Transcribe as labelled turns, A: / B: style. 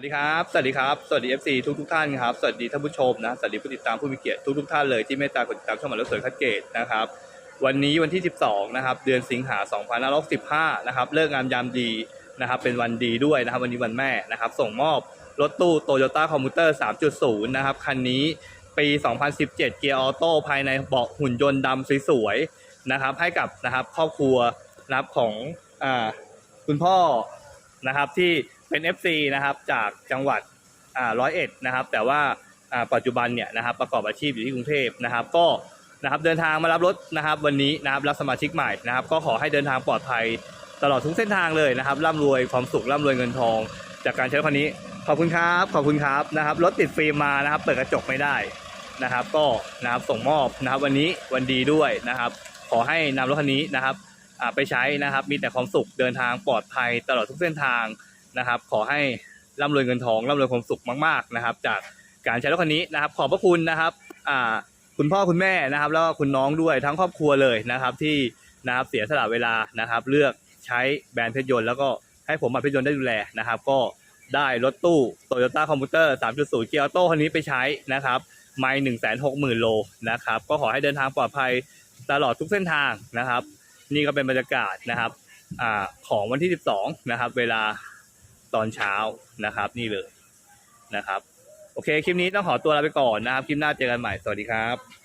A: สวัสดีครับ สวัสดีครับ สวัสดี FC ทุกทุกท่านครับ สวัสดีท่านผู้ชมนะ สวัสดีผู้ติดตามผู้มีเกียรติทุกทุกท่านเลยที่เมตตากดติดตามช่องหมายเลขสวยคัดเกตนะครับ วันนี้วันที่ 12 นะครับ เดือนสิงหา2515 นะครับ เลิกงามยามดีนะครับ เป็นวันดีด้วยนะครับ วันนี้วันแม่นะครับ ส่งมอบรถตู้โตโยต้าคอมพิวเตอร์ 3.0 นะครับ คันนี้ปี 2017 เกียร์ออโต้ภายในเบาะหุ่นยนต์ดำสวยๆ นะครับ ให้กับนะครับครอบครัวนะครับของอ่าคุณพ่อ นะครับที่เป็น FC นะครับจากจังหวัดร้อยเอ็ดนะครับแต่ว่าปัจจุบันเนี่ยนะครับประกอบอาชีพอยู่ที่กรุงเทพนะครับ ก็นะครับเดินทางมารับรถนะครับวันนี้นะครับรับสมาชิกใหม่นะครับ ก็ขอให้เดินทางปลอดภัยตลอดทุกเส้นทางเลยนะครับร่ำรวยความสุขร่ำรวยเงินทอง จากการใช้รถคันนี้ขอบคุณครับขอบคุณครับนะครับรถติดฟิล์มมานะครับเปิดกระจกไม่ได้นะครับ ก็นะครับส่งมอบนะครับวันนี้วันดีด้วยนะครับ ขอให้นำรถคันนี้นะครับ ไปใช้นะครับ มีแต่ความสุขเดินทางปลอดภัยตลอดทุกเส้นทางนะครับ ขอให้ร่ำรวยเงินทองร่ำรวยความสุขมากๆนะครับ จากการใช้รถคันนี้นะครับ ขอบพระคุณนะครับคุณพ่อคุณแม่นะครับ แล้วก็คุณน้องด้วยทั้งครอบครัวเลยนะครับ ที่นะครับเสียสละเวลานะครับ เลือกใช้แบรนด์เพชรยนต์แล้วก็ให้ผมมาเพชรยนต์ได้ดูแลนะครับ ก็ได้รถตู้โตโยต้าคอมพิวเตอร์ 3.0 เกียร์ออโต้คันนี้ไปใช้นะครับไม่หนึ่งแสนหกหมื่นโลนะครับ ก็ขอให้เดินทางปลอดภัยตลอดทุกเส้นทางนะครับ นี่ก็เป็นบรรยากาศนะครับอของวันที่ 12 นะครับ เวลาตอนเช้านะครับ นี่เลยนะครับ โอเค คลิปนี้ต้องขอตัวลาไปก่อนนะครับ คลิปหน้าเจอกันใหม่ สวัสดีครับ